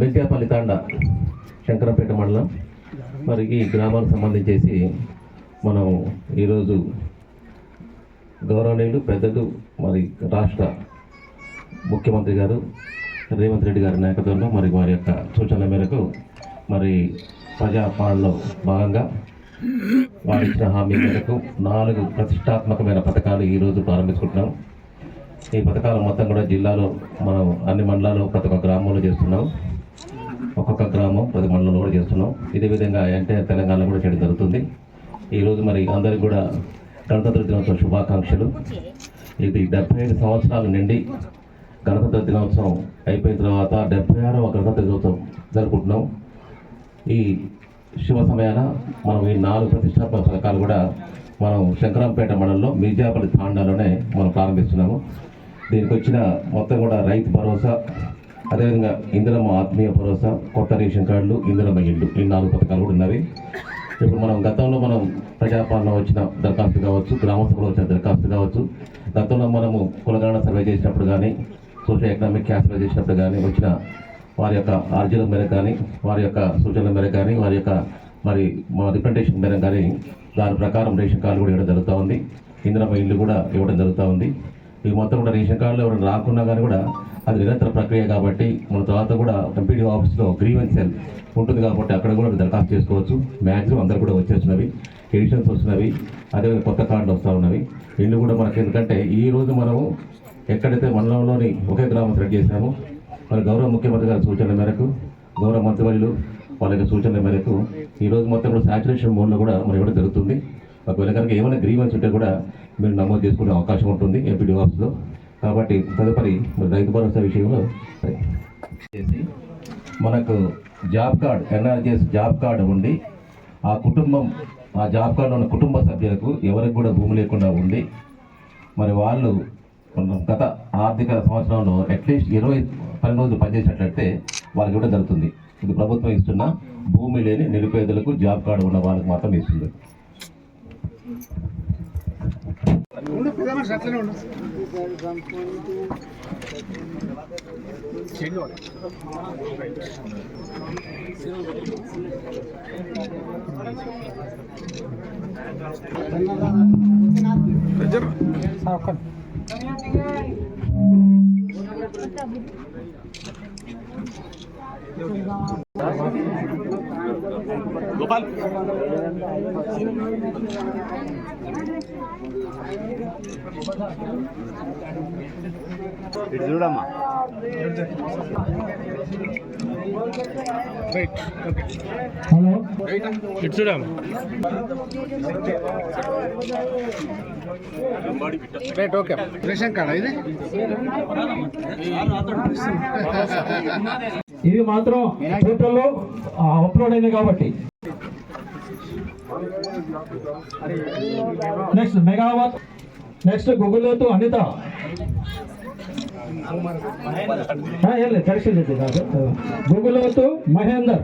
బెంకాపల్లి తాండ శంకరంపేట మండలం. మరి ఈ గ్రామాలకు సంబంధించేసి మనం ఈరోజు గౌరవనీయులు పెద్దలు మరి రాష్ట్ర ముఖ్యమంత్రి గారు రేవంత్ రెడ్డి గారి నాయకత్వంలో మరి వారి యొక్క సూచనల మేరకు మరి ప్రజాపాలనలో భాగంగా వారి ఇచ్చిన హామీ మేరకు నాలుగు ప్రతిష్టాత్మకమైన పథకాలు ఈరోజు ప్రారంభించుకుంటున్నాం. ఈ పథకాలు మొత్తం కూడా జిల్లాలో మనం అన్ని మండలాలు ప్రతి ఒక్క గ్రామంలో చేస్తున్నాం. ఒక్కొక్క గ్రామం ప్రతి మండలంలో కూడా చేస్తున్నాం. ఇదే విధంగా అంటే తెలంగాణలో కూడా చేయడం జరుగుతుంది. ఈరోజు మరి అందరికి కూడా గణతంత్ర దినోత్సవ శుభాకాంక్షలు. ఇది డెబ్బై ఐదు సంవత్సరాల నుండి గణతంత్ర దినోత్సవం అయిపోయిన తర్వాత డెబ్బై ఆరవ గణతంత్ర దినోత్సవం జరుపుకుంటున్నాం. ఈ శుభ సమయాన మనం ఈ నాలుగు ప్రతిష్టాత్మక పథకాలు కూడా మనం శంకరంపేట మండలంలో మిర్జాపల్లి తాండాలోనే మనం ప్రారంభిస్తున్నాము. దీనికి వచ్చిన మొత్తం కూడా రైతు భరోసా అదేవిధంగా ఇందిరమ్మ ఆత్మీయ భరోసా కొత్త రేషన్ కార్డులు ఇందిరమ్మ ఇల్లు ఈ నాలుగు పథకాలు కూడా ఉన్నవి. ఇప్పుడు మనం గతంలో మనం ప్రజాపాలన వచ్చిన దరఖాస్తు కావచ్చు గ్రామ సభలో వచ్చిన దరఖాస్తు కావచ్చు గతంలో మనము కులగణన సర్వే చేసినప్పుడు కానీ సోషల్ ఎకనామిక్ క్యాస్ట్ సర్వే చేసినప్పుడు కానీ వచ్చిన వారి యొక్క అర్జీల మేర కానీ వారి యొక్క సూచనల మేర కానీ వారి యొక్క మరి మా రిప్రజెంటేషన్ మేర కానీ దాని ప్రకారం రేషన్ కార్డు కూడా ఇవ్వడం జరుగుతూ ఉంది. ఇందిరమ్మ ఇల్లు కూడా ఇవ్వడం జరుగుతూ ఉంది. ఇవి మొత్తం కూడా రేషన్ కార్డులో ఎవరు రాకున్నా కానీ కూడా అది నిరంతర ప్రక్రియ కాబట్టి మన తర్వాత కూడా ఎంపీడీ ఆఫీస్లో గ్రీవెన్స్ సెల్ ఉంటుంది కాబట్టి అక్కడ కూడా దరఖాస్తు చేసుకోవచ్చు. మ్యాక్సిమం అందరు కూడా వచ్చేసినవి ఎడిషన్స్ వస్తున్నవి. అదేవిధంగా కొత్త కార్డులు వస్తూ ఉన్నవి. ఇల్లు కూడా మనకి ఎందుకంటే ఈ రోజు మనము ఎక్కడైతే మండలంలోని ఒకే గ్రామం సెలెక్ట్ చేశామో మరి గౌరవ ముఖ్యమంత్రి గారి సూచనల మేరకు గౌరవ మంత్రివర్యులు వాళ్ళ యొక్క సూచనల మేరకు ఈ రోజు మొత్తం కూడా సాచురేషన్ మోడ్లో కూడా మరి ఇవ్వడం జరుగుతుంది. ఒకవేళ కనుక ఏమైనా గ్రీవెన్స్ ఉంటే కూడా మీరు నమోదు చేసుకునే అవకాశం ఉంటుంది ఎంపీడీ ఆఫీస్లో. కాబట్టి తదుపరి రైతు భరోసా విషయంలో చేసి మనకు job card NRGS job card ఉండి ఆ కుటుంబం ఆ జాబ్ కార్డులో ఉన్న కుటుంబ సభ్యులకు ఎవరికి కూడా భూమి లేకుండా ఉండి మరి వాళ్ళు గత ఆర్థిక సంవత్సరంలో అట్లీస్ట్ ఇరవై పని రోజులు పనిచేసినట్లయితే వాళ్ళకి కూడా జరుగుతుంది. ఇది ప్రభుత్వం ఇస్తున్న భూమి లేని నిరుపేదలకు జాబ్ కార్డు ఉన్న వాళ్ళకి మాత్రం ఇస్తుంది. ترجمة ఇటు చూడమ్మా. హలో ఇటు చూడమ్మా. రైట్ ఓకే రేషన్ కార్డ్ ఇది ఇవి మాత్రం పోర్టల్లో అప్లోడ్ అయింది కాబట్టి. నెక్స్ట్ మెగావాట్ నెక్స్ట్ గూగుల్తో అనిత ఆ, ఏం లేదు కరెక్షన్ లేదు కాదు గూగుల్తో మహేందర్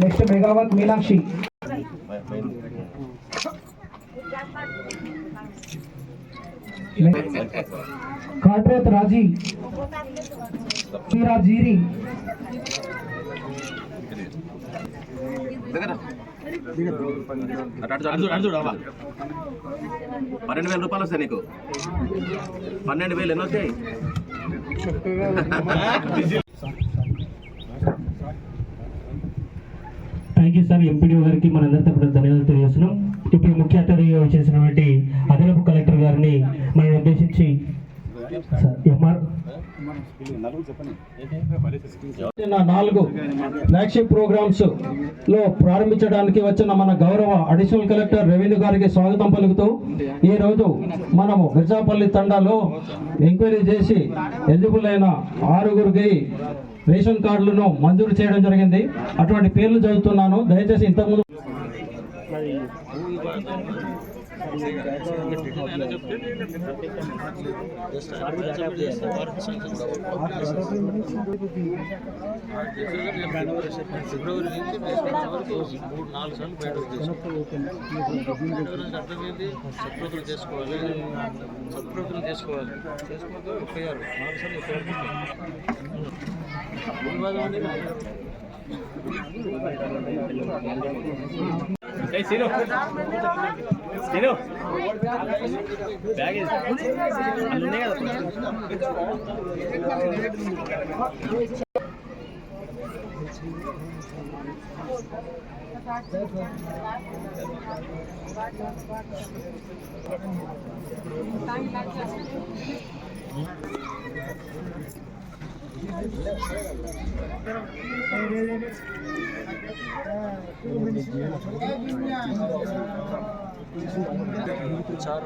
నెక్స్ట్ మెగావాట్ మీనాక్షి కాట్రేత్ రాజీ. జీరి. పన్నెండు వేల రూపాయలు వస్తాయి నీకు. పన్నెండు వేలు ఎన్ని వస్తాయి? థ్యాంక్ యూ సార్ ఎంపీడీ గారికి మనందరితో కూడా ధన్యవాదాలు తెలియజేస్తున్నాం. ఇప్పుడు ముఖ్య అతిథిగా వచ్చేసినటువంటి అదనపు కలెక్టర్ గారిని మనం ఉద్దేశించి నాలుగు ఫ్లాగ్షిప్ ప్రోగ్రామ్స్లో ప్రారంభించడానికి వచ్చిన మన గౌరవ అడిషనల్ కలెక్టర్ రెవెన్యూ గారికి స్వాగతం పలుకుతూ ఈ రోజు మనము మిర్జాపల్లి తండాలో ఎంక్వైరీ చేసి ఎలిజిబుల్ అయిన ఆరుగురికి రేషన్ కార్డులను మంజూరు చేయడం జరిగింది. అటువంటి పేర్లు చదువుతున్నాను. దయచేసి ఇంతకుముందు మరి ఫిబ్రవరి నుంచి మూడు నాలుగు సార్లు బయట చేసాం అర్థమైంది సత్ప్రతులు చేసుకోవాలి సత్ప్రతులు చేసుకోవాలి చేసుకోవద్దు ముప్పై ఆరు నాలుగు సార్లు এই সিনু সিনু ব্যাগেজ আমি নিয়ে গেলাম Thank you. चार